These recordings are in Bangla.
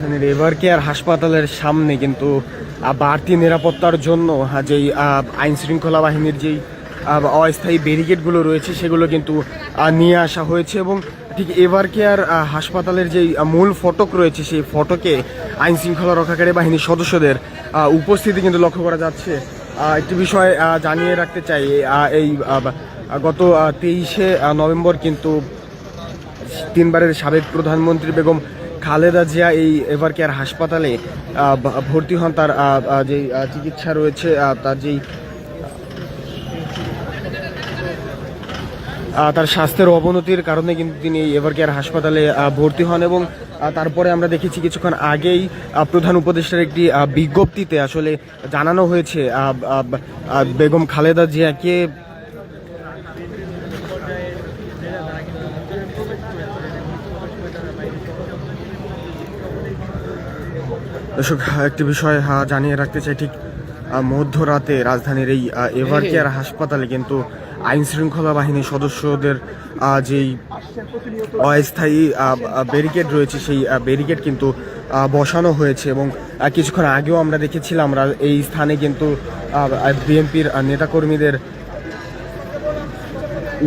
এভার কেয়ার হাসপাতালের সামনে কিন্তু বাড়তি নিরাপত্তার জন্য যেই আইন শৃঙ্খলা বাহিনীর যেই অস্থায়ী ব্যারিকেডগুলো রয়েছে সেগুলো কিন্তু নিয়ে আসা হয়েছে এবং ঠিক এভার কেয়ার আহ, হাসপাতালের যেই মূল ফটক রয়েছে সেই ফটকে আইন শৃঙ্খলা রক্ষাকারী বাহিনীর সদস্যদের উপস্থিতি কিন্তু লক্ষ্য করা যাচ্ছে। একটি বিষয় জানিয়ে রাখতে চাই এই গত তেইশে নভেম্বর কিন্তু তিনবারের সাবেক প্রধানমন্ত্রী বেগম খালেদা জিয়া এই এভার কেয়ার হাসপাতালে ভর্তি হন তার যেই চিকিৎসা রয়েছে তার যেই তার স্বাস্থ্যের অবনতির কারণে কিন্তু তিনি এভার কেয়ার হাসপাতালে ভর্তি হন এবং তারপরে আমরা দেখেছি কিছুক্ষণ আগেই প্রধান উপদেষ্টার একটি বিজ্ঞপ্তিতে আসলে জানানো হয়েছে বেগম খালেদা জিয়াকে দর্শক একটি বিষয় আহ, জানিয়ে রাখতে চাই ঠিক মধ্যরাতে রাজধানীর এই এভার কেয়ার হাসপাতালে কিন্তু আইন শৃঙ্খলা বাহিনীর সদস্যদের যেই অস্থায়ী ব্যারিকেড রয়েছে সেই ব্যারিকেড কিন্তু বসানো হয়েছে এবং কিছুক্ষণ আগেও আমরা দেখেছিলাম এই স্থানে কিন্তু বিএনপির নেতাকর্মীদের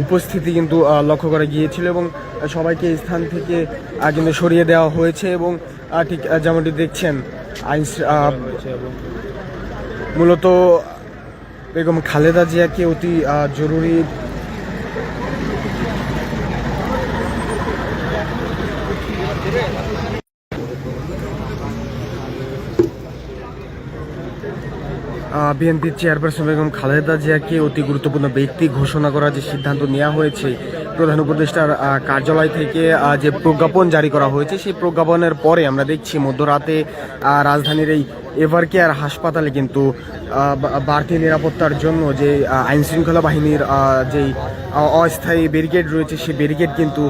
উপস্থিতি কিন্তু লক্ষ্য করা গিয়েছিল এবং সবাইকে এই স্থান থেকে কিন্তু সরিয়ে দেওয়া হয়েছে এবং ঠিক যেমনটি দেখছেন আইন মূলত বেগম খালেদা জিয়াকে অতি জরুরি বিএনপির চেয়ারপারসন বেগম খালেদা জিয়াকে অতি গুরুত্বপূর্ণ ব্যক্তি ঘোষণা করার যে সিদ্ধান্ত নেওয়া হয়েছে, প্রধান উপদেষ্টার কার্যালয় থেকে যে প্রজ্ঞাপন জারি করা হয়েছে, সেই প্রজ্ঞাপনের পরে আমরা দেখছি মধ্যরাতে রাজধানীর এই এভার কেয়ার হাসপাতালে কিন্তু বাড়তি নিরাপত্তার জন্য যে আইন শৃঙ্খলা বাহিনীর যেই অস্থায়ী ব্যারিকেড রয়েছে, সেই ব্যারিকেড কিন্তু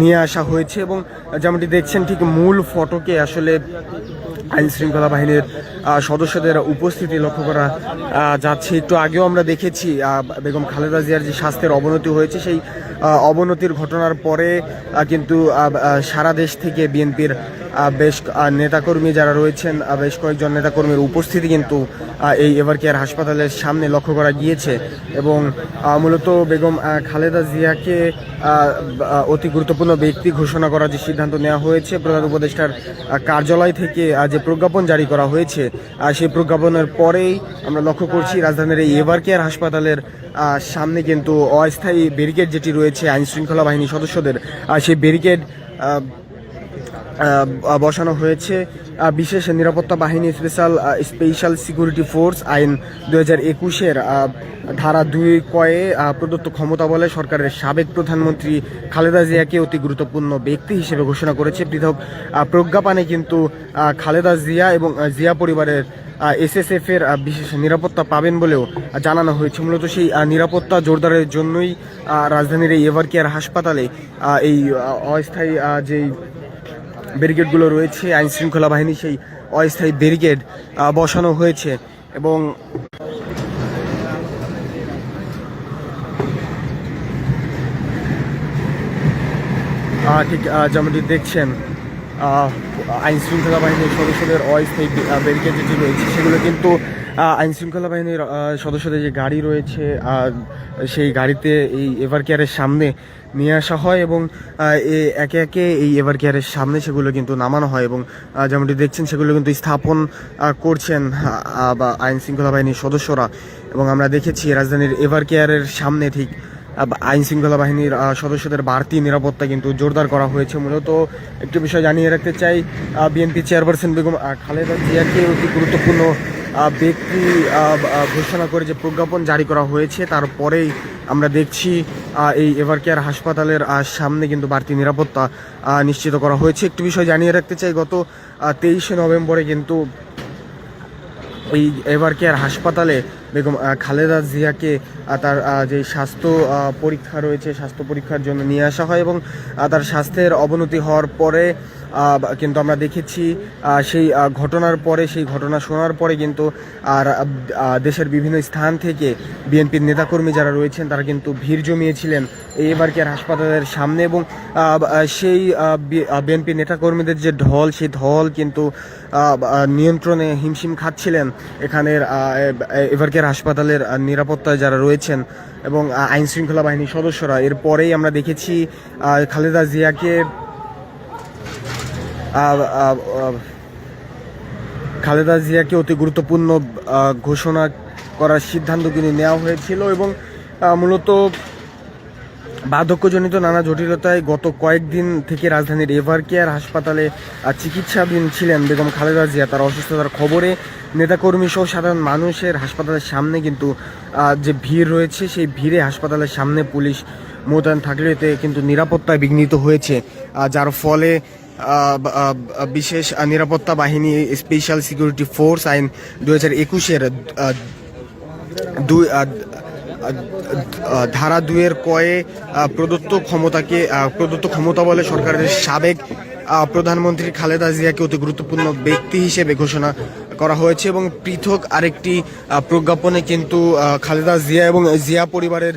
নিয়ে আসা হয়েছে এবং, যেমনটি দেখছেন, ঠিক মূল ফটকে আসলে আইন শৃঙ্খলা বাহিনীর সদস্যদের উপস্থিতি লক্ষ্য করা যাচ্ছে। একটু আগেও আমরা দেখেছি বেগম খালেদা জিয়ার যে স্বাস্থ্যের অবনতি হয়েছে, সেই অবনতির ঘটনার পরে কিন্তু সারা দেশ থেকে বিএনপির বেশ নেতাকর্মী যারা রয়েছেন বেশ কয়েকজন নেতাকর্মীর উপস্থিতি কিন্তু এই এভার কেয়ার হাসপাতালের সামনে লক্ষ্য করা গিয়েছে এবং মূলত বেগম খালেদা জিয়াকে অতি গুরুত্বপূর্ণ ব্যক্তি ঘোষণা করার যে সিদ্ধান্ত নেওয়া হয়েছে, প্রধান উপদেষ্টার কার্যালয় থেকে যে প্রজ্ঞাপন জারি করা হয়েছে সেই প্রজ্ঞাপনের পরেই আমরা লক্ষ্য করছি রাজধানীর এই এভার কেয়ার হাসপাতালের সামনে কিন্তু অস্থায়ী ব্যারিকেড যেটি রয়েছে আইন শৃঙ্খলা বাহিনী সদস্যদের সেই ব্যারিকেড বসানো হয়েছে। বিশেষ নিরাপত্তা বাহিনী স্পেশাল স্পেশাল সিকিউরিটি ফোর্স আইন দু হাজার একুশের ধারা দুই কয়ে প্রদত্ত ক্ষমতা বলে সরকারের সাবেক প্রধানমন্ত্রী খালেদা জিয়াকে অতি গুরুত্বপূর্ণ ব্যক্তি হিসেবে ঘোষণা করেছে। পৃথক প্রজ্ঞাপনে কিন্তু খালেদা জিয়া এবং জিয়া পরিবারের এসএসএফ এর বিশেষ নিরাপত্তা পাবেন বলেও জানানো হয়েছে। মূলত সেই নিরাপত্তা জোরদারের জন্যই রাজধানীর এই এভার কেয়ার হাসপাতালে এই অস্থায়ী যেই ব্যারিকেডগুলো রয়েছে আইন শৃঙ্খলা বাহিনী সেই অস্থায়ী ব্যারিকেড বসানো হয়েছে এবং ঠিক যেমনটি দেখছেন আইন শৃঙ্খলা বাহিনীর সদস্যদের অস্থায়ী ব্যারিকেড যেটি রয়েছে, সেগুলো কিন্তু আহ, আইন শৃঙ্খলা বাহিনীর সদস্যদের যে গাড়ি রয়েছে সেই গাড়িতে এই এভার কেয়ারের সামনে নিয়ে আসা হয় এবং একে একে এই এভার কেয়ারের সামনে সেগুলো কিন্তু নামানো হয় এবং যেমনটি দেখছেন সেগুলো কিন্তু স্থাপন করছেন বা আইন শৃঙ্খলা বাহিনীর সদস্যরা এবং আমরা দেখেছি রাজধানীর এভার কেয়ারের সামনে ঠিক আইন শৃঙ্খলা বাহিনীর সদস্যদের বাড়তি নিরাপত্তা কিন্তু জোরদার করা হয়েছে। মূলত একটি বিষয় জানিয়ে রাখতে চাই বিএনপি চেয়ারপারসন বেগম খালেদা জিয়াকে অতি গুরুত্বপূর্ণ ব্যক্তি ঘোষণা করে যে প্রজ্ঞাপন জারি করা হয়েছে, তারপরেই আমরা দেখছি এই এভার কেয়ার হাসপাতালের সামনে কিন্তু বাড়তি নিরাপত্তা নিশ্চিত করা হয়েছে। একটি বিষয় জানিয়ে রাখতে চাই, গত তেইশে নভেম্বরে কিন্তু এই এবার কেয়ার হাসপাতালে বেগম খালেদা জিয়াকে তার যে স্বাস্থ্য পরীক্ষা রয়েছে, স্বাস্থ্য পরীক্ষার জন্য নিয়ে আসা হয় এবং তার স্বাস্থ্যের অবনতি হওয়ার পরে কিন্তু আমরা দেখেছি সেই ঘটনার পরে সেই ঘটনা শোনার পরে কিন্তু আর দেশের বিভিন্ন স্থান থেকে বিএনপির নেতাকর্মী যারা রয়েছেন তারা কিন্তু ভিড় জমিয়েছিলেন। এবার কেয়ার হাসপাতালের সামনে এবং সেই বিএনপি নেতাকর্মীদের যে ঢল সেই ঢল কিন্তু নিয়ন্ত্রণে হিমশিম খাচ্ছিলেন। এখানের এভারকেয়ার হাসপাতালের নিরাপত্তায় যারা রয়েছেন এবং আহ, আইন শৃঙ্খলা বাহিনীর সদস্যরা। এরপরেই আমরা দেখেছি খালেদা জিয়াকে খালেদা জিয়াকে অতি গুরুত্বপূর্ণ ঘোষণা করার সিদ্ধান্ত কিন্তু নেওয়া হয়েছিল এবং মূলত বার্ধক্যজনিত নানা জটিলতায় গত কয়েকদিন থেকে রাজধানীর এভার কেয়ার হাসপাতালে চিকিৎসাধীন ছিলেন বেগম খালেদা জিয়া। তার অসুস্থতার খবরে নেতাকর্মী সহ সাধারণ মানুষের হাসপাতালের সামনে কিন্তু যে ভিড় রয়েছে, সেই ভিড়ে হাসপাতালের সামনে পুলিশ মোতায়েন থাকলেও এতে কিন্তু নিরাপত্তায় বিঘ্নিত হয়েছে। যার ফলে বিশেষ নিরাপত্তা বাহিনী, স্পেশাল সিকিউরিটি ফোর্স আইন দু হাজার একুশের দুই ধারা দুয়ের কয়ে প্রদত্ত ক্ষমতাকে প্রদত্ত ক্ষমতা বলে সরকারের সাবেক প্রধানমন্ত্রী খালেদা জিয়াকে অতি গুরুত্বপূর্ণ ব্যক্তি হিসেবে ঘোষণা করা হয়েছে এবং পৃথক আরেকটি প্রজ্ঞাপনে কিন্তু খালেদা জিয়া এবং জিয়া পরিবারের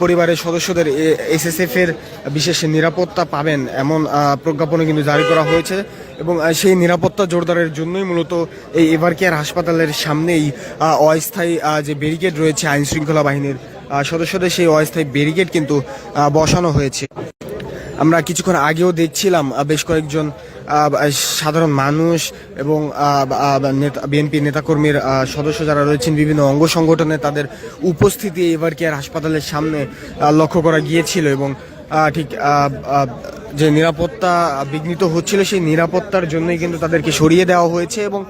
পরিবারের সদস্যদের এসএসএফ এর বিশেষ নিরাপত্তা পাবেন এমন প্রজ্ঞাপনে কিন্তু জারি করা হয়েছে। এবং সেই নিরাপত্তা জোরদারের জন্যই মূলত এই এভার কেয়ার হাসপাতালের সামনেই অস্থায়ী যে ব্যারিকেড রয়েছে আইন শৃঙ্খলা বাহিনীর সদস্যদের সেই অস্থায়ী ব্যারিকেড কিন্তু বসানো হয়েছে। আমরা কিছুক্ষণ আগেও দেখছিলাম বেশ কয়েকজন সাধারণ মানুষ এবং বিএনপি নেতাকর্মীর সদস্য যারা রয়েছেন বিভিন্ন অঙ্গ সংগঠনে তাদের উপস্থিতি এবার কেয়ার হাসপাতালের সামনে লক্ষ্য করা গিয়েছিল এবং ঠিক যে নিরাপত্তা বিঘ্নিত হচ্ছিল সেই নিরাপত্তার জন্যই কিন্তু তাদেরকে সরিয়ে দেওয়া হয়েছে এবং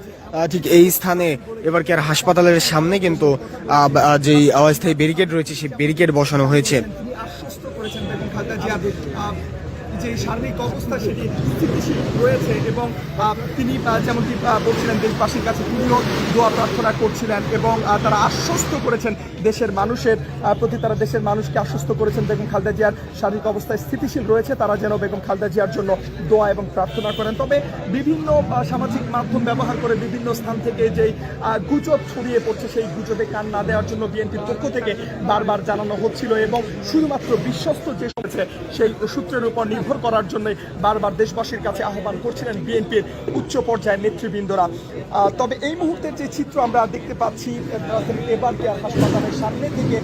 ঠিক এই স্থানে এবার কেয়ার হাসপাতালের সামনে কিন্তু যেই অস্থায়ী ব্যারিকেড রয়েছে সেই ব্যারিকেড বসানো হয়েছে। যে শারীরিক অবস্থা সেটি স্থিতিশীল রয়েছে এবং তিনি যেমনটি বলছিলেন দেশবাসীর কাছে তিনিও দোয়া প্রার্থনা করছিলেন এবং তারা আশ্বস্ত করেছেন দেশের মানুষের প্রতি তারা দেশের মানুষকে আশ্বস্ত করেছেন। বেগম খালেদা জিয়ার শারীরিক অবস্থা স্থিতিশীল রয়েছে, তারা যেন বেগম খালেদা জিয়ার জন্য দোয়া এবং প্রার্থনা করেন। তবে বিভিন্ন সামাজিক মাধ্যম ব্যবহার করে বিভিন্ন স্থান থেকে যেই গুজব ছড়িয়ে পড়ছে, সেই গুজবে কান না দেওয়ার জন্য বিএনপির পক্ষ থেকে বারবার জানানো হচ্ছিল এবং শুধুমাত্র বিশ্বস্ত যে সেই সূত্রের উপর নির্ভর করার জন্য বারবার দেশবাসীর কাছে আহ্বান করছিলেন বিএনপির উচ্চ পর্যায়ের নেতৃবৃন্দরা। তবে এই মুহূর্তের যে চিত্র আমরা দেখতে পাচ্ছি, এবার কেয়ার হাসপাতালের সামনে থেকে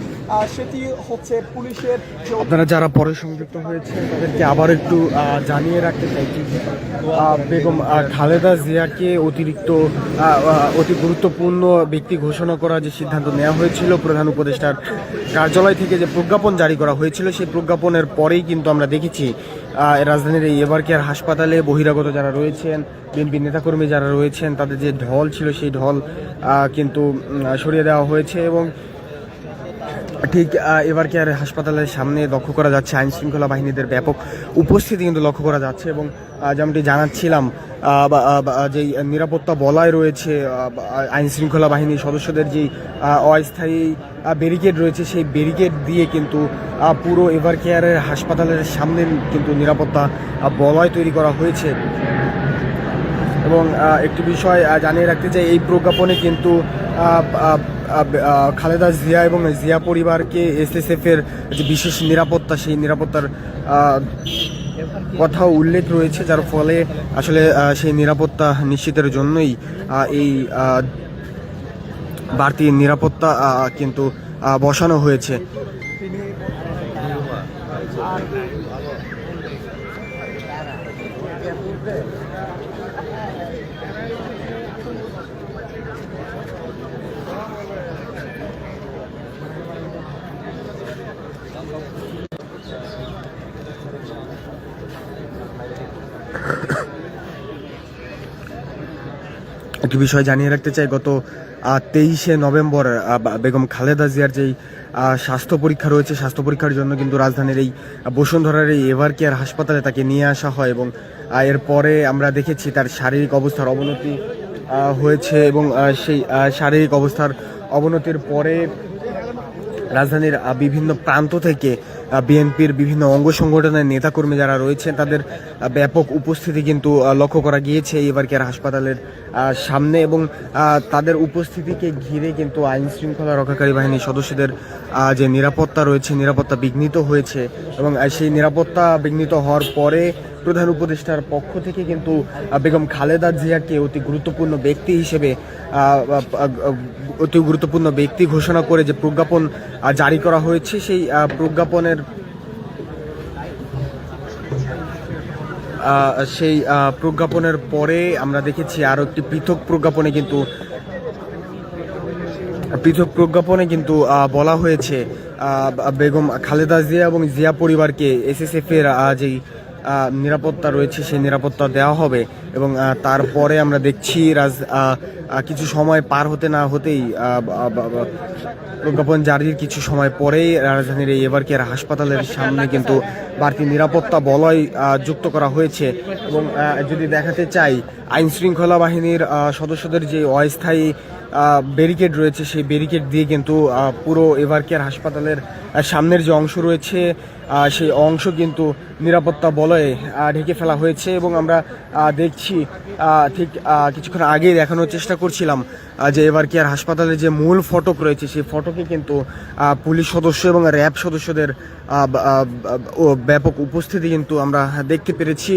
সেটি হচ্ছে পুলিশের আপনারা যারা পরে সংযুক্ত হয়েছে তাদেরকে আবার একটু জানিয়ে রাখতে চাইছি বেগম খালেদা জিয়াকে অতিরিক্ত অতি গুরুত্বপূর্ণ ব্যক্তি ঘোষণা করার যে সিদ্ধান্ত নেওয়া হয়েছিল, প্রধান উপদেষ্টার কার্যালয় থেকে যে প্রজ্ঞাপন জারি করা হয়েছিল, সেই প্রজ্ঞাপনের পরেই কিন্তু আমরা দেখেছি রাজধানীর এই এবার কেয়ার হাসপাতালে বহিরাগত যারা রয়েছেন, বিএনপি নেতাকর্মী যারা রয়েছেন, তাদের যে ঢল ছিল, সেই ঢল কিন্তু সরিয়ে দেওয়া হয়েছে এবং ঠিক এবার কেয়ার হাসপাতালের সামনে লক্ষ্য করা যাচ্ছে? আইন শৃঙ্খলা বাহিনীদের ব্যাপক উপস্থিতি কিন্তু লক্ষ্য করা যাচ্ছে এবং যেমনটি জানাচ্ছিলাম যেই নিরাপত্তা বলয় রয়েছে আইন শৃঙ্খলা বাহিনীর সদস্যদের যেই অস্থায়ী ব্যারিকেড রয়েছে, সেই ব্যারিকেড দিয়ে কিন্তু পুরো এভার কেয়ারের হাসপাতালের সামনে কিন্তু নিরাপত্তা বলয় তৈরি করা হয়েছে। এবং একটি বিষয় জানিয়ে রাখতে চাই, এই প্রজ্ঞাপনে কিন্তু খালেদা জিয়া এবং জিয়া পরিবারকে এসএসএফ এর যে বিশেষ নিরাপত্তা, সেই নিরাপত্তার কথাও উল্লেখ রয়েছে, যার ফলে আসলে সেই নিরাপত্তা নিশ্চিতের জন্যই এই বাড়তি নিরাপত্তা কিন্তু বসানো হয়েছে। একটি বিষয় জানিয়ে রাখতে চাই, গত তেইশে নভেম্বর বেগম খালেদা জিয়ার যেই স্বাস্থ্য পরীক্ষা রয়েছে, স্বাস্থ্য পরীক্ষার জন্য কিন্তু রাজধানীর এই বসুন্ধরার এই এভার কেয়ার হাসপাতালে তাকে নিয়ে আসা হয় এবং এরপরে আমরা দেখেছি তার শারীরিক অবস্থার অবনতি হয়েছে এবং সেই শারীরিক অবস্থার অবনতির পরে রাজধানীর বিভিন্ন প্রান্ত থেকে বিএনপির বিভিন্ন অঙ্গ সংগঠনের নেতাকর্মী যারা রয়েছেন, তাদের ব্যাপক উপস্থিতি কিন্তু লক্ষ্য করা গিয়েছে এবারকার হাসপাতালের সামনে এবং তাদের উপস্থিতিকে ঘিরে কিন্তু আইন শৃঙ্খলা রক্ষাকারী বাহিনীর সদস্যদের যে নিরাপত্তা রয়েছে, নিরাপত্তা বিঘ্নিত হয়েছে এবং সেই নিরাপত্তা বিঘ্নিত হওয়ার পরে প্রধান উপদেষ্টার পক্ষ থেকে কিন্তু বেগম খালেদা জিয়াকে অতি গুরুত্বপূর্ণ ব্যক্তি হিসেবে অতি গুরুত্বপূর্ণ ব্যক্তি ঘোষণা করে যে প্রজ্ঞাপন জারি করা হয়েছে, সেই প্রজ্ঞাপনের সেই প্রজ্ঞাপনের পরে আমরা দেখেছি আরও একটি পৃথক প্রজ্ঞাপনে কিন্তু, পৃথক প্রজ্ঞাপনে কিন্তু বলা হয়েছে বেগম খালেদা জিয়া এবং জিয়া পরিবারকে এসএসএফ এর যেই নিরাপত্তা রয়েছে, সেই নিরাপত্তা দেওয়া হবে এবং তারপরে আমরা দেখছি রাজ কিছু সময় পার হতে না হতেই প্রজ্ঞাপন জারির কিছু সময় পরেই রাজধানীর এই এবার হাসপাতালের সামনে কিন্তু বাড়তি নিরাপত্তা বলয় যুক্ত করা হয়েছে এবং যদি দেখাতে চাই আইন শৃঙ্খলা বাহিনীর সদস্যদের যে অস্থায়ী ব্যারিকেড রয়েছে, সেই ব্যারিকেড দিয়ে কিন্তু পুরো এভার কেয়ার হাসপাতালের সামনের যে অংশ রয়েছে সেই অংশ কিন্তু নিরাপত্তা বলয়ে ঢেকে ফেলা হয়েছে এবং আমরা দেখছি ঠিক কিছুক্ষণ আগে দেখানোর চেষ্টা করছিলাম যে এবার কেয়ার হাসপাতালে যে মূল ফটক রয়েছে, সেই ফটকে কিন্তু পুলিশ সদস্য এবং র্যাব সদস্যদের ব্যাপক উপস্থিতি কিন্তু আমরা দেখতে পেরেছি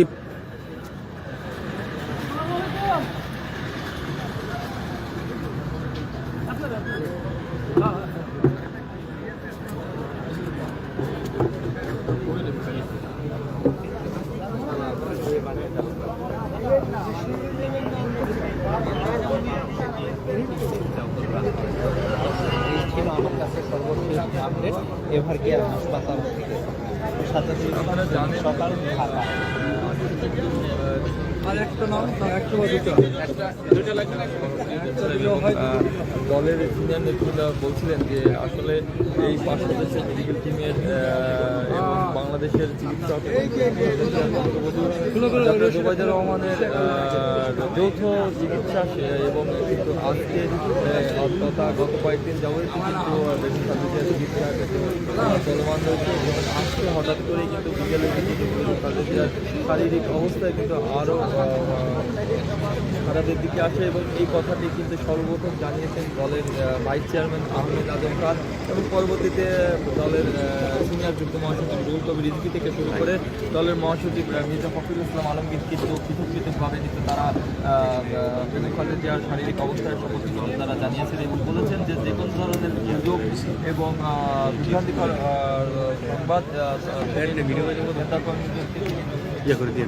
ছিল আমার কাছে সর্বশেষ আপডেট এভার কেয়ার হাসপাতাল থেকে সাথে সকাল ঢাকা আহ, দলের সিনিয়র নেতৃত্বরা বলছিলেন যে আসলে এই পাঁচ সদস্যের মেডিকেল টিমের বাংলাদেশের চিকিৎসক রহমানের যৌথ চিকিৎসা এবং কিন্তু আজকে তথা গত কয়েকদিন যাবতীয় কিন্তু চিকিৎসা চলমান রয়েছে এবং আজকে হঠাৎ করেই কিন্তু বিকেলে কিন্তু তাদের শারীরিক অবস্থায় কিন্তু আরও খারাপের দিকে আসে এবং এই কথাটি কিন্তু সর্বপ্রথম জানিয়েছেন দলের ভাইস চেয়ারম্যান আহমেদ আজম খান এবং পরবর্তীতে দলের সিনিয়র যুগ্ম মহাসচিব রুল কবির রিজভি থেকে শুরু করে দলের মহাসচিব মির্জা ফখরুল ইসলাম আলমগীর কিন্তু পৃথক পৃথকভাবে কিন্তু তারা বেগম খালেদা জিয়ার শারীরিক অবস্থার সম্পর্কে তারা জানিয়েছেন এবং বলেছেন যে যে কোনো ধরনের গুজব এবং বিভ্রান্তিকর সংবাদ ভিডিও ইয়ে করে দিয়ে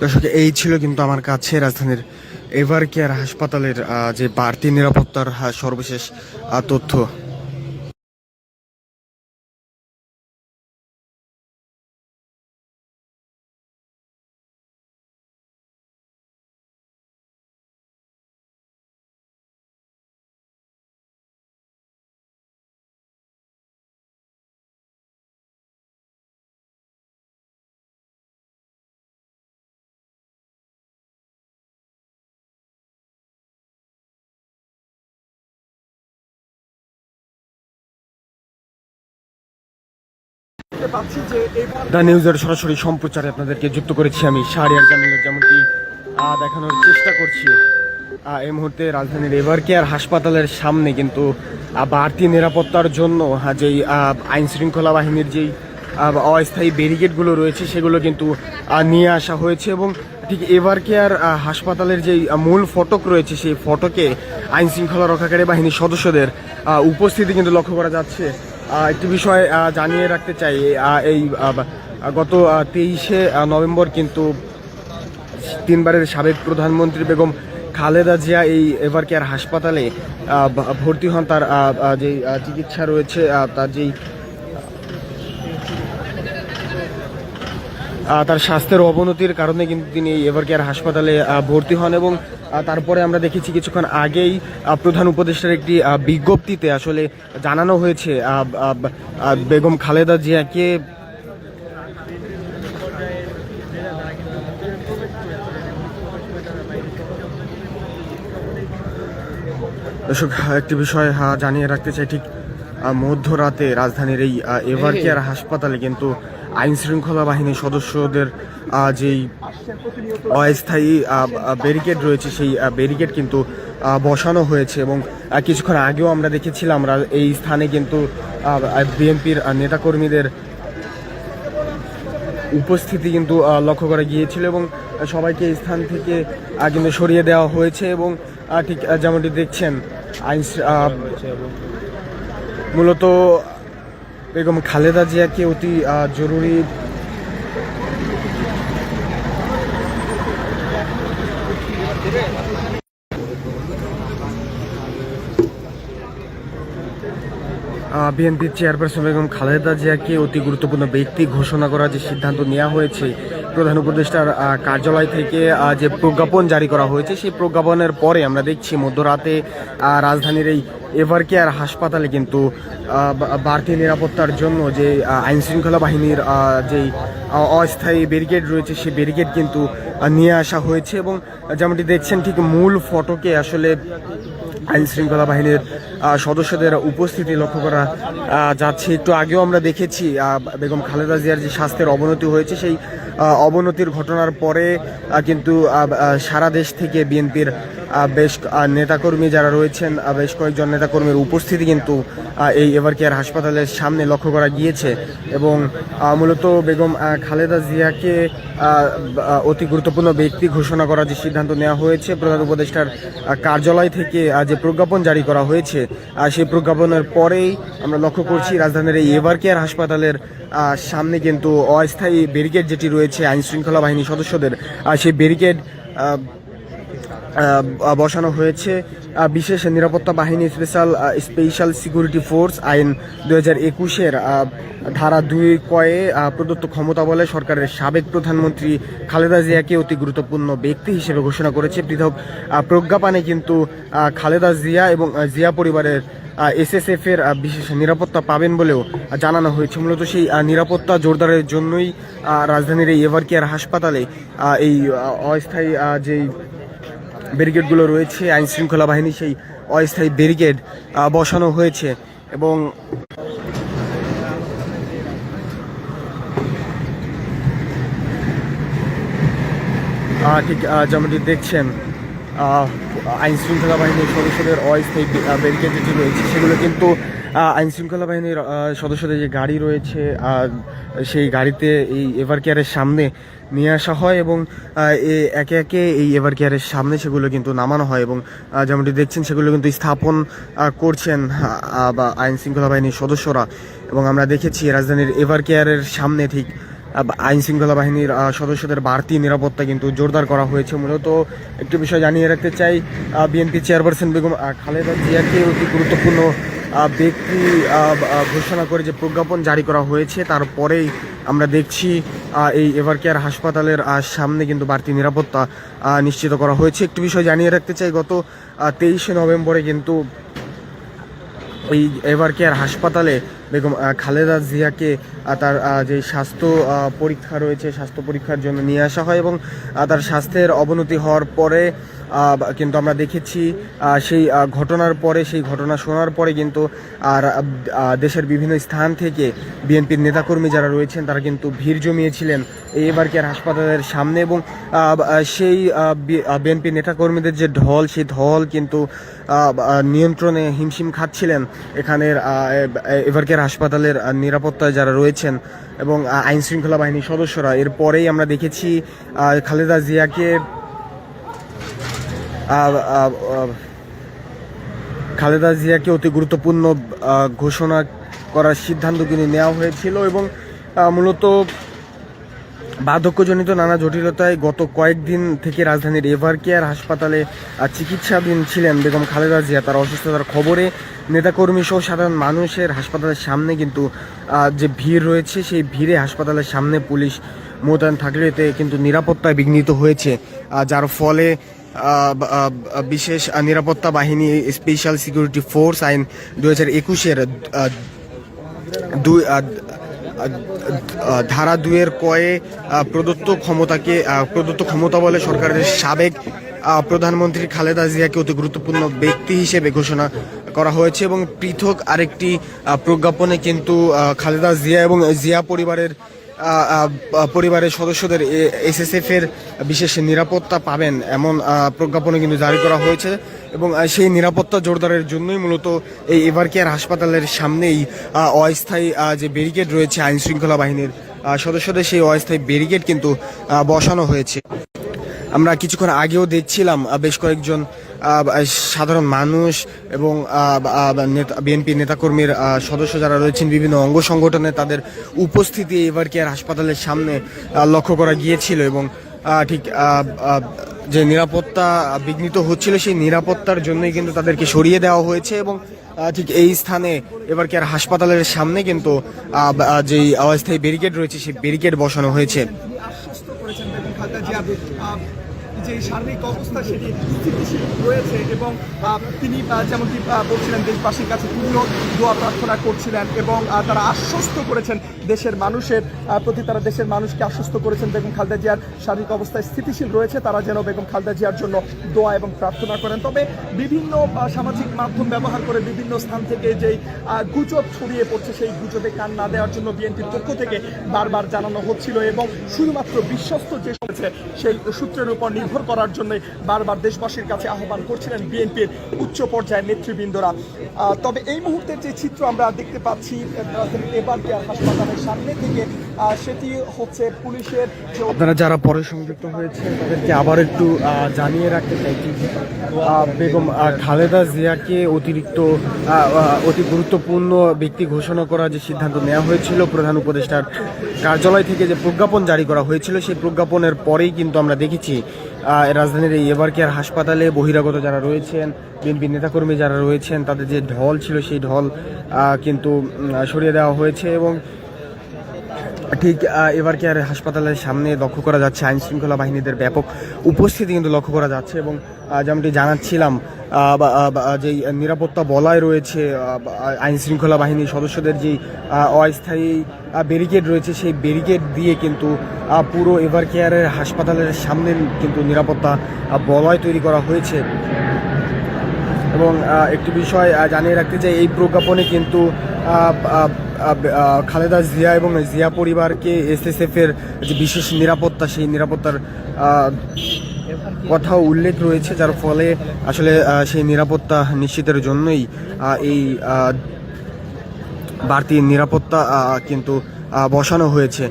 দর্শক, এই ছিল কিন্তু আমার কাছে রাজধানীর এভার কেয়ার হাসপাতালের যে বাড়তি নিরাপত্তার সর্বশেষ তথ্য। দ্য নিউজের সরাসরি সম্প্রচারে আপনাদেরকে যুক্ত করেছি আমি শাহরিয়ার জামিনের যেমনটি দেখানোর চেষ্টা করছি। এই মুহূর্তে রাজধানীর এভার কেয়ার হাসপাতালের সামনে কিন্তু বাড়তি নিরাপত্তার জন্য আহ, যেই আইন শৃঙ্খলা বাহিনীর যেই অস্থায়ী ব্যারিকেডগুলো রয়েছে সেগুলো কিন্তু নিয়ে আসা হয়েছে এবং ঠিক এভার কেয়ার হাসপাতালের যেই মূল ফটক রয়েছে সেই ফটকে আইন শৃঙ্খলা রক্ষাকারী বাহিনীর সদস্যদের উপস্থিতি কিন্তু লক্ষ্য করা যাচ্ছে। একটি বিষয় জানিয়ে রাখতে চাই এই গত তেইশে নভেম্বর কিন্তু তিনবারের সাবেক প্রধানমন্ত্রী বেগম খালেদা জিয়া এই এভার কেয়ার হাসপাতালে ভর্তি হন। তার যে চিকিৎসা রয়েছে তার যেই তার স্বাস্থ্যের অবনতির কারণে কিন্তু তিনি এভার কেয়ার হাসপাতালে ভর্তি হন এবং তারপরে আমরা দেখেছি কিছুক্ষণ আগেই প্রধান উপদেষ্টার একটি বিজ্ঞপ্তিতে আসলে জানানো হয়েছে বেগম খালেদা জিয়াকে। দর্শক একটি বিষয় জানিয়ে রাখতে চাই ঠিক মধ্যরাতে রাজধানীর এই আহ, এভার কেয়ার হাসপাতালে কিন্তু আইন শৃঙ্খলা বাহিনীর সদস্যদের যেই অস্থায়ী ব্যারিকেড রয়েছে, সেই ব্যারিকেড কিন্তু বসানো হয়েছে এবং কিছুক্ষণ আগেও আমরা দেখেছিলাম এই স্থানে কিন্তু বিএনপির নেতাকর্মীদের উপস্থিতি কিন্তু লক্ষ্য করা গিয়েছিল এবং সবাইকে এই স্থান থেকে কিন্তু সরিয়ে দেওয়া হয়েছে এবং ঠিক যেমনটি দেখছেন, আইন মূলত বেগম খালেদা জিয়াকে অতি জরুরি বিএনপির চেয়ারপারসন বেগম খালেদা জিয়াকে অতি গুরুত্বপূর্ণ ব্যক্তি ঘোষণা করার যে সিদ্ধান্ত নেওয়া হয়েছে প্রধান উপদেষ্টার কার্যালয় থেকে যে প্রজ্ঞাপন জারি করা হয়েছে, সেই প্রজ্ঞাপনের পরে আমরা দেখছি মধ্যরাতে রাজধানীর এই এভার কেয়ার হাসপাতালে কিন্তু বাড়তি নিরাপত্তার জন্য যে আইন শৃঙ্খলা বাহিনীর যেই অস্থায়ী ব্যারিকেড রয়েছে, সেই ব্যারিকেড কিন্তু নিয়ে আসা হয়েছে এবং যেমনটি দেখছেন ঠিক মূল ফটকে আসলে আইন শৃঙ্খলা বাহিনীর সদস্যদের উপস্থিতি লক্ষ্য করা যাচ্ছে। একটু আগেও আমরা দেখেছি বেগম খালেদা জিয়ার যে স্বাস্থ্যের অবনতি হয়েছে, সেই অবনতির ঘটনার পরে কিন্তু সারা দেশ থেকে বিএনপির বেশ নেতাকর্মী যারা রয়েছেন বেশ কয়েকজন নেতাকর্মীর উপস্থিতি কিন্তু এই এভার কেয়ার হাসপাতালের সামনে লক্ষ্য করা গিয়েছে এবং মূলত বেগম খালেদা জিয়াকে অতি গুরুত্বপূর্ণ ব্যক্তি ঘোষণা করার যে সিদ্ধান্ত নেওয়া হয়েছে, প্রধান উপদেষ্টার কার্যালয় থেকে যে প্রজ্ঞাপন জারি করা হয়েছে সেই প্রজ্ঞাপনের পরেই আমরা লক্ষ্য করছি রাজধানীর এই এভার কেয়ার হাসপাতালের সামনে কিন্তু অস্থায়ী ব্যারিকেড যেটি রয়েছে আইন শৃঙ্খলা বাহিনী সদস্যদের সেই ব্যারিকেড বসানো হয়েছে। বিশেষ নিরাপত্তা বাহিনী স্পেশাল স্পেশাল সিকিউরিটি ফোর্স আইন দু হাজার একুশের ধারা দুই কয়ে প্রদত্ত ক্ষমতা বলে সরকারের সাবেক প্রধানমন্ত্রী খালেদা জিয়াকে অতি গুরুত্বপূর্ণ ব্যক্তি হিসেবে ঘোষণা করেছে। পৃথক প্রজ্ঞাপনে কিন্তু খালেদা জিয়া এবং জিয়া পরিবারের এসএসএফ এর আহ, বিশেষ নিরাপত্তা পাবেন বলেও জানানো হয়েছে। মূলত সেই নিরাপত্তা জোরদারের জন্যই রাজধানীর এই এভার কেয়ার হাসপাতালে এই অস্থায়ী যেই ব্যারিকেডগুলো রয়েছে আইন শৃঙ্খলা বাহিনী সেই অস্থায়ী ব্যারিকেড বসানো হয়েছে এবং ঠিক যেমনটি দেখছেন আহ, আইন শৃঙ্খলা বাহিনীর সদস্যদের অস্থায়ী ব্যারিকেড যেটি রয়েছে সেগুলো কিন্তু আহ, আইন শৃঙ্খলা বাহিনীর সদস্যদের যে গাড়ি রয়েছে সেই গাড়িতে এই এভার কেয়ারের সামনে নিয়ে আসা হয় এবং একে একে এই এভার কেয়ারের সামনে সেগুলো কিন্তু নামানো হয় এবং যেমনটি দেখছেন সেগুলো কিন্তু স্থাপন করছেন বা আইন শৃঙ্খলা বাহিনীর সদস্যরা। এবং আমরা দেখেছি রাজধানীর এভার কেয়ারের সামনে ঠিক আইন শৃঙ্খলা বাহিনীর সদস্যদের বাড়তি নিরাপত্তা কিন্তু জোরদার করা হয়েছে। মূলত একটি বিষয় জানিয়ে রাখতে চাই বিএনপি চেয়ারপারসন বেগম খালেদা জিয়াকে অতি গুরুত্বপূর্ণ ব্যক্তি ঘোষণা করে যে প্রজ্ঞাপন জারি করা হয়েছে তারপরেই আমরা দেখছি এই এভার কেয়ার হাসপাতালের সামনে কিন্তু বাড়তি নিরাপত্তা নিশ্চিত করা হয়েছে। একটি বিষয় জানিয়ে রাখতে চাই, গত তেইশে নভেম্বরে কিন্তু এই এভার কেয়ার হাসপাতালে বেগম খালেদা জিয়াকে তার যে স্বাস্থ্য পরীক্ষা রয়েছে, স্বাস্থ্য পরীক্ষার জন্য নিয়ে আসা হয় এবং তার স্বাস্থ্যের অবনতি হওয়ার পরে কিন্তু আমরা দেখেছি সেই ঘটনার পরে, সেই ঘটনা শোনার পরে কিন্তু, আর দেশের বিভিন্ন স্থান থেকে বিএনপির নেতাকর্মী যারা রয়েছেন, তারা কিন্তু ভিড় জমিয়েছিলেন। এবার কেয়ার হাসপাতালের সামনে এবং সেই বিএনপি নেতাকর্মীদের যে ঢল, সেই ঢল কিন্তু নিয়ন্ত্রণে হিমশিম খাচ্ছিলেন। এখানের এভারকেয়ার হাসপাতালের নিরাপত্তায় যারা রয়েছেন এবং আইনশৃঙ্খলা বাহিনীর সদস্যরা। এরপরেই আমরা দেখেছি খালেদা জিয়াকে খালেদা জিয়াকে অতি গুরুত্বপূর্ণ ঘোষণা করার সিদ্ধান্ত কিন্তু নেওয়া হয়েছিল এবং মূলত বার্ধক্যজনিত নানা জটিলতায় গত কয়েকদিন থেকে রাজধানীর এভার কেয়ার হাসপাতালে চিকিৎসাধীন ছিলেন বেগম খালেদা জিয়া। তার অসুস্থতার খবরে নেতাকর্মী সহ সাধারণ মানুষের হাসপাতালের সামনে কিন্তু যে ভিড় রয়েছে, সেই ভিড়ে হাসপাতালের সামনে পুলিশ মোতায়েন থাকলে এতে কিন্তু নিরাপত্তায় বিঘ্নিত হয়েছে। যার ফলে বিশেষ নিরাপত্তা বাহিনী স্পেশাল সিকিউরিটি ফোর্স আইন দু হাজার একুশের দুই ধারা দুয়ের কয়ে প্রদত্ত ক্ষমতাকে প্রদত্ত ক্ষমতা বলে সরকারের সাবেক প্রধানমন্ত্রী খালেদা জিয়াকে অতি গুরুত্বপূর্ণ ব্যক্তি হিসেবে ঘোষণা করা হয়েছে এবং পৃথক আরেকটি প্রজ্ঞাপনে কিন্তু খালেদা জিয়া এবং জিয়া পরিবারের পরিবারের সদস্যদের এসএসএফ এর বিশেষ নিরাপত্তা পাবেন এমন প্রজ্ঞাপনে কিন্তু জারি করা হয়েছে। এবং সেই নিরাপত্তা জোরদারের জন্যই মূলত এই এভার কেয়ার হাসপাতালের সামনেই অস্থায়ী যে ব্যারিকেড রয়েছে আইন শৃঙ্খলা বাহিনীর সদস্যদের সেই অস্থায়ী ব্যারিকেড কিন্তু বসানো হয়েছে। আমরা কিছুক্ষণ আগেও দেখছিলাম বেশ কয়েকজন সাধারণ মানুষ এবং বিএনপি নেতাকর্মীর সদস্য যারা রয়েছেন, বিভিন্ন অঙ্গ সংগঠনে তাদের উপস্থিতি এবার কেয়ার হাসপাতালের সামনে লক্ষ্য করা গিয়েছিল এবং ঠিক যে নিরাপত্তা বিঘ্নিত হচ্ছিল, সেই নিরাপত্তার জন্যই কিন্তু তাদেরকে সরিয়ে দেওয়া হয়েছে এবং ঠিক এই স্থানে এবার কেয়ার হাসপাতালের সামনে কিন্তু যেই অস্থায়ী ব্যারিকেড রয়েছে, সেই ব্যারিকেড বসানো হয়েছে। যে শারীরিক অবস্থা সেটি স্থিতিশীল রয়েছে এবং তিনি যেমনটি বলছিলেন, দেশবাসীর কাছে তিনিও দোয়া প্রার্থনা করছিলেন এবং তারা আশ্বস্ত করেছেন দেশের মানুষের প্রতি তারা দেশের মানুষকে আশ্বস্ত করেছেন। বেগম খালেদা জিয়ার শারীরিক অবস্থা স্থিতিশীল রয়েছে, তারা যেন বেগম খালেদা জিয়ার জন্য দোয়া এবং প্রার্থনা করেন। তবে বিভিন্ন সামাজিক মাধ্যম ব্যবহার করে বিভিন্ন স্থান থেকে যেই গুজব ছড়িয়ে পড়ছে, সেই গুজবে কান না দেওয়ার জন্য বিএনপির পক্ষ থেকে বারবার জানানো হচ্ছিল এবং শুধুমাত্র বিশ্বস্ত যে সেই সূত্রের উপর নির্ভর করার জন্য বারবার দেশবাসীর কাছে আহ্বান করছিলেন বিএনপির উচ্চ পর্যায়ের নেতৃবৃন্দরা। তবে এই মুহূর্তের যে চিত্র আমরা দেখতে পাচ্ছি রাজধানীর এবার হাসপাতালের সামনে থেকে সেটি হচ্ছে পুলিশের আপনারা যারা পরে সংযুক্ত হয়েছে তাদেরকে আবার একটু জানিয়ে রাখতে চাইছি বেগম খালেদা জিয়াকে অতিরিক্ত অতি গুরুত্বপূর্ণ ব্যক্তি ঘোষণা করার যে সিদ্ধান্ত নেওয়া হয়েছিল, প্রধান উপদেষ্টার কার্যালয় থেকে যে প্রজ্ঞাপন জারি করা হয়েছিল, সেই প্রজ্ঞাপনের পরেই কিন্তু আমরা দেখেছি রাজধানীর এই এবার কেয়ার হাসপাতালে বহিরাগত যারা রয়েছেন বিএনপি নেতাকর্মী যারা রয়েছেন, তাদের যে ঢল ছিল, সেই ঢল কিন্তু সরিয়ে দেওয়া হয়েছে এবং ঠিক এবার কেয়ার হাসপাতালের সামনে লক্ষ্য করা যাচ্ছে, আইন শৃঙ্খলা বাহিনীদের ব্যাপক উপস্থিতি কিন্তু লক্ষ্য করা যাচ্ছে এবং যেমনটি জানাচ্ছিলাম যে নিরাপত্তা বলয় রয়েছে আইন শৃঙ্খলা বাহিনীর সদস্যদের যে অস্থায়ী ব্যারিকেড রয়েছে, সেই ব্যারিকেড দিয়ে কিন্তু পুরো এভার কেয়ারের হাসপাতালের সামনে কিন্তু নিরাপত্তা বলয় তৈরি করা হয়েছে। এবং একটি বিষয় জানিয়ে রাখতে চাই, এই প্রজ্ঞাপনে কিন্তু খালেদা জিয়া এবং জিয়া পরিবারকে এসএসএফ এর যে বিশেষ নিরাপত্তা, সেই নিরাপত্তার কথা কথাও উল্লেখ রয়েছে, যার ফলে আসলে সেই নিরাপত্তা নিশ্চিতের জন্যই এই বাড়তি নিরাপত্তা কিন্তু বসানো হয়েছে।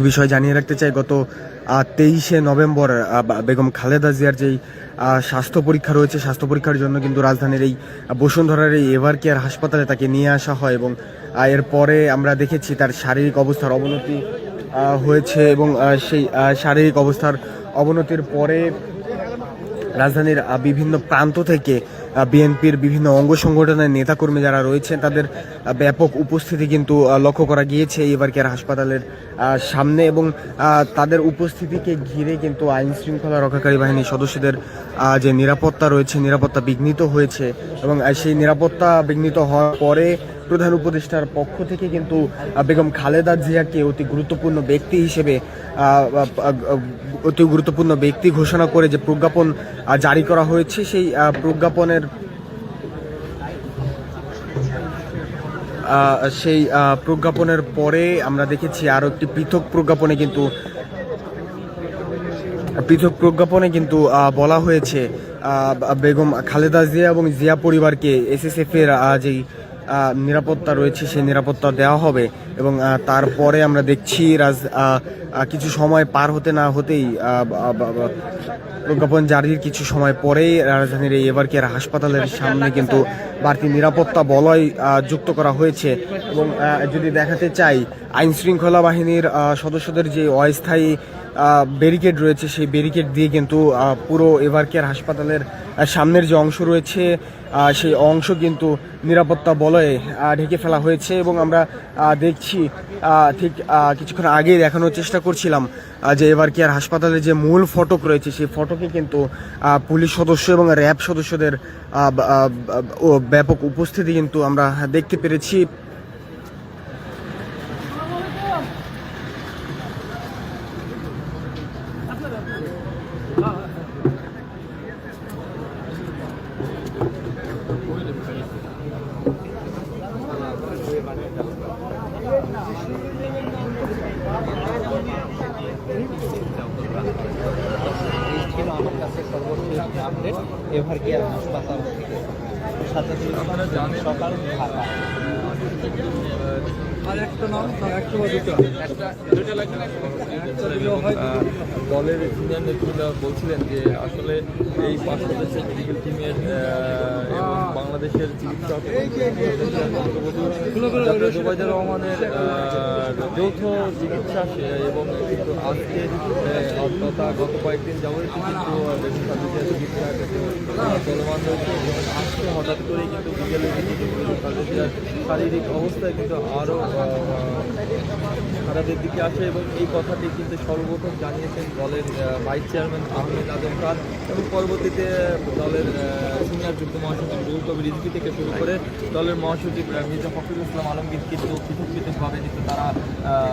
একটি বিষয় জানিয়ে রাখতে চাই, গত তেইশে নভেম্বর বেগম খালেদা জিয়ার যেই স্বাস্থ্য পরীক্ষা রয়েছে, স্বাস্থ্য পরীক্ষার জন্য কিন্তু রাজধানীর এই বসুন্ধরার এই এভার কেয়ার হাসপাতালে তাকে নিয়ে আসা হয় এবং এরপরে আমরা দেখেছি তার শারীরিক অবস্থার অবনতি হয়েছে এবং সেই শারীরিক অবস্থার অবনতির পরে রাজধানীর বিভিন্ন প্রান্ত থেকে বিএনপির বিভিন্ন অঙ্গ সংগঠনের নেতাকর্মী যারা রয়েছেন, তাদের ব্যাপক উপস্থিতি কিন্তু লক্ষ্য করা গিয়েছে এবার কেয়ার হাসপাতালের সামনে এবং তাদের উপস্থিতিকে ঘিরে কিন্তু আইন শৃঙ্খলা রক্ষাকারী বাহিনীর সদস্যদের যে নিরাপত্তা রয়েছে, নিরাপত্তা বিঘ্নিত হয়েছে এবং সেই নিরাপত্তা বিঘ্নিত হওয়ার পরে প্রধান উপদেষ্টার পক্ষ থেকে কিন্তু বেগম খালেদা জিয়াকে অতি গুরুত্বপূর্ণ ব্যক্তি হিসেবে অতি গুরুত্বপূর্ণ ব্যক্তি ঘোষণা করে যে প্রজ্ঞাপন জারি করা হয়েছে, সেই প্রজ্ঞাপনের সেই প্রজ্ঞাপনের পরে আমরা দেখেছি আরও একটি পৃথক প্রজ্ঞাপনে কিন্তু, পৃথক প্রজ্ঞাপনে কিন্তু বলা হয়েছে বেগম খালেদা জিয়া এবং জিয়া পরিবারকে এসএসএফ এর যেই নিরাপত্তা রয়েছে, সেই নিরাপত্তা দেওয়া হবে এবং তারপরে আমরা দেখছি রাজ কিছু সময় পার হতে না হতেই প্রজ্ঞাপন জারির কিছু সময় পরেই রাজধানীর এই এবার হাসপাতালের সামনে কিন্তু বাড়তি নিরাপত্তা বলয় যুক্ত করা হয়েছে এবং যদি দেখাতে চাই আইন শৃঙ্খলা বাহিনীর সদস্যদের যে অস্থায়ী ব্যারিকেড রয়েছে, সেই ব্যারিকেড দিয়ে কিন্তু পুরো এভার কেয়ার হাসপাতালের সামনের যে অংশ রয়েছে সেই অংশ কিন্তু নিরাপত্তা বলয়ে ঢেকে ফেলা হয়েছে এবং আমরা দেখছি ঠিক কিছুক্ষণ আগেই দেখানোর চেষ্টা করছিলাম যে এবার কেয়ার হাসপাতালের যে মূল ফটক রয়েছে, সেই ফটকে কিন্তু পুলিশ সদস্য এবং র্যাব সদস্যদের ব্যাপক উপস্থিতি কিন্তু আমরা দেখতে পেরেছি। সকাল ঢাকা আহ, দলের সিনিয়র নেতৃত্ব বলছিলেন যে আসলে এই সদস্যের মেডিকেল টিমের এবং বাংলাদেশের চিকিৎসক রহমানের যৌথ চিকিৎসা এবং কিন্তু আজকে তথা গত কয়েকদিন যাবতীয় কিন্তু আজকে হঠাৎ করেই কিন্তু কিন্তু শারীরিক অবস্থায় কিন্তু আরও খারাপের দিকে আসে এবং এই কথাটি কিন্তু সর্বপ্রথম জানিয়েছেন দলের ভাইস চেয়ারম্যান আহমেদ আজম খান এবং পরবর্তীতে দলের সিনিয়র যুগ্ম মহাসচিব রুহুল কবির থেকে শুরু করে দলের মহাসচিব মির্জা ফখরুল ইসলাম আলমগীর কিন্তু পৃথক পৃথকভাবে কিন্তু তারা